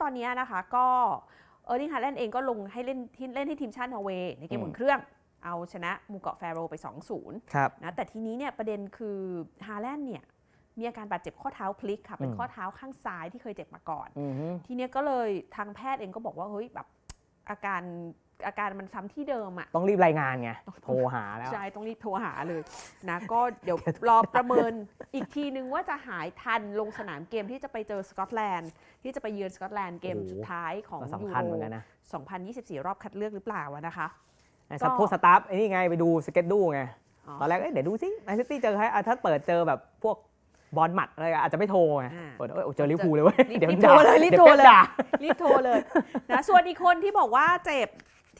ตอนนี้นะคะก็เออร์ลิงฮาแลนด์เองก็ลงให้เล่นที่เล่นให้ทีมชาตินอร์เวย์ในเกมอุ่นเครื่อง เอาชนะหมูเกาะแฟโรไป 2-0ครับนะแต่ทีนี้เนี่ยประเด็นคือฮาแลนด์เนี่ยมีอาการบาดเจ็บข้อเท้าพลิกค่ะ เป็นอืมข้อเท้าข้างซ้ายที่เคยเจ็บมาก่อนอือฮึทีเนี้ยก็เลยทางแพทย์เองก็บอกว่าเฮ้ยแบบอาการ อาการมันซ้ำที่เดิมอะต้องรีบรายงานไงโทรหาแล้วใช่ต้องรีบโทรหาเลยนะก็เดี๋ยวรอประเมินอีกทีนึงว่าจะหายทันลงสนามเกมที่จะไปเจอสกอตแลนด์ที่จะไปเยือนสกอตแลนด์เกมโอ้โหสุดท้ายของก็ยูสำโรคัญเหมือนกันนะ2024 รอบคัดเลือกหรือเปล่าอะนะคะไอ้ก็สัพวกสตาฟไอ้นี่ไงไปดูสเก็ตดูไงอ๋อตอนแรกเอ้ยเดี๋ยวดูสิแมนซิตี้เจอใครอะถ้าเปิดเจอแบบพวกบอลหมัดอะไรอะอาจจะไม่โทรไงอ่าเปิดเอ้ยเจอลิเวอร์พูลเลยเว้ยรีบเดี๋ยวรีบด่าโทรเลยรีบดี๋วโทรป๊ปเลยด่ารีบโทรเลยนะส่วนอีกคนที่บอกว่าเจ็บ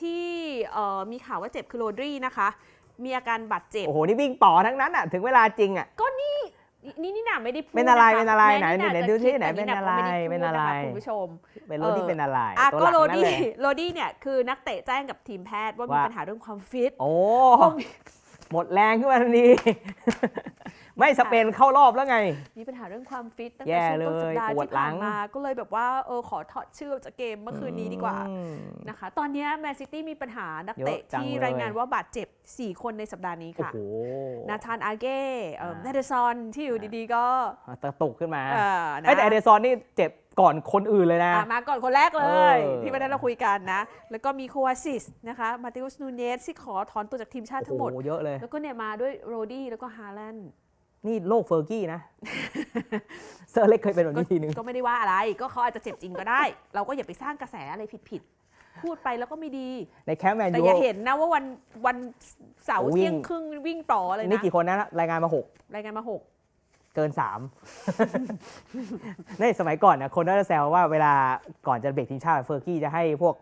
ที่เอ่อมีข่าวว่าเจ็บคือโรดรีนะคะ มีอาการบาดเจ็บ โอ้โห นี่วิ่งป่อทั้งนั้นอะ ถึงเวลาจริงอะนี่นี่น่ะไม่ได้พูดเป็นอะไรคเป็นอะไรแม้ไหนน่ะไหนจะดูสิคิไหนแต่เป็นอะไรก็ม่ด้พูดเป็นอะไรคคุณผู้ชมเป็นโรดี้เป็นอะไรอะตัวก็หลัโรนั่นดี้เลยโรดี้เนี่ยคือนักเตะแจ้งกับทีมแพทย์ว่ามีว่าปัญหาเรื่องความฟิตโอ้เพราะหมดแรงขึ้นมาทันที ไม่สเปนเข้ารอบแล้วไง มีปัญหาเรื่องความฟิตตั้งแย่แต่ช่วงต้นสัปดาห์เลยปวดที่ผ่านหลังมาก็เลยแบบว่าเออขอถอดชื่อออกจากเกมเมื่อคืนนี้ดีกว่าอืมนะคะ ตอนนี้แมนซิตี้มีปัญหานักเตะเยอะจังที่เลยรายงานว่าบาดเจ็บ 4 คนในสัปดาห์นี้โอ้ค่ะโหนาธานอาเก้เอ่ออ่าเนเดซอนที่อยู่ดีๆก็ตะตุกขึ้นมาเออนะเอ้ยแต่เอเดซอนนี่เจ็บก่อนคนอื่นเลยนะอะมาก่อนคนแรกเลยเออที่วันนั้นเราคุยกันนะ แล้วก็มีโควาซิสนะคะมาติอุสนูเนสที่ขอถอนตัวจากทีมชาติทั้งหมดโอ้โหเยอะเลยแล้วก็เนี่ยมาด้วยโรดี้แล้วก็ฮาแลนด์ นี่โลกเฟอร์กี้นะ เซอร์เล็กเคยเป็นแบบนี้ทีนึง ก็ไม่ได้ว่าอะไร ก็เขาอาจจะเจ็บจริงก็ได้ เราก็อย่าไปสร้างกระแสอะไรผิดๆ พูดไปแล้วก็ไม่ดี ในแคมป์แมนแต่ยูอย่าเห็นนะว่าวันวันเสาร์โอ้วิ่งเที่ยงครึ่งวิ่งต่อเลยนี่นะ กี่คนนะรายงานมาหก รายงานมาหก เกินสาม ในสมัยก่อนนะคนน่าจะแซวว่าเวลาก่อนจะเบรกทีมชาติเฟอร์กี้จะให้พวก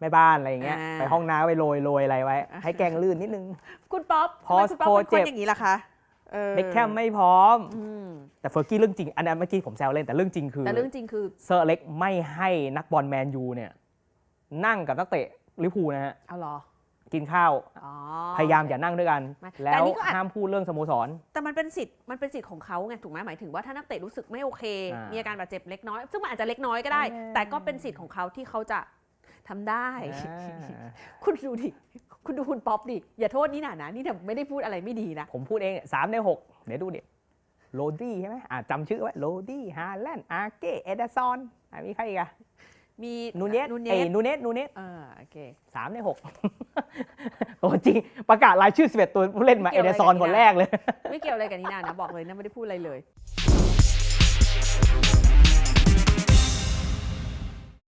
แม่บ้านอะไรอย่างเงี้ยอ่า ไปห้องน้ำไปโรยโรยอะไรไว้ ให้แกล้งลื่นนิดนึง คุณป๊อปพอทำไมคุณป๊อปเป็นโพสต์เจ็คนบอย่างนี้ล่ะคะ เออเบคแคมไม่พร้อมอืมแต่เฟอร์กี้เรื่องจริง อันนั้นเมื่อกี้ผมแซวเล่นแต่เรื่องจริงคือแต่เรื่องจริงคือเซอร์เล็กไม่ให้นักบอลแมนยูเนี่ย นั่งกับนักเตะลิเวอร์พูลนะฮะเอาเหรอ กินข้าวอ๋อพยายามอย่านั่งด้วยกันไม่แล้แต่วนี่ก็อาจห้ามพูดเรื่องสโมสร แต่มันเป็นสิทธิ์มันเป็นสิทธิ์ของเขาไงถูกไหมหมายถึงว่าถ้านักเตะรู้สึกไม่โอเคอ่ามีมีอาการบาดเจ็บเล็กน้อย ซึ่งมันอาจจะเล็กน้อยก็ได้อ่าแต่ก็เป็นสิทธิ์ของเขาที่เขาจะ ทำได้อ่าคุณดูดิ คุณดูคุณป๊อปดิ อย่าโทษนี่หนานะ นี่แต่ไม่ได้พูดอะไรไม่ดีนะ ผมพูดเองสามในหกเดี๋ยวดูดิโรดี้ใช่ไหมอ่าจำชื่อไว้โรดี้ฮาแลนด์อาเก้เอเดซอนอะมีใครอีกอะมีนูเนสนูเนเอ้ยสนูเนสนูเนสเออโอเคสามในหกตัวจริง ประกาศรายชื่อ11ตัวผู้เล่นมาไม่เอเกี่ยวเดซอนอะไรกับคนแรกเลย ไม่เกี่ยวอะไรกับนี่นานะ บอกเลยนะ ไม่ได้พูดอะไรเลย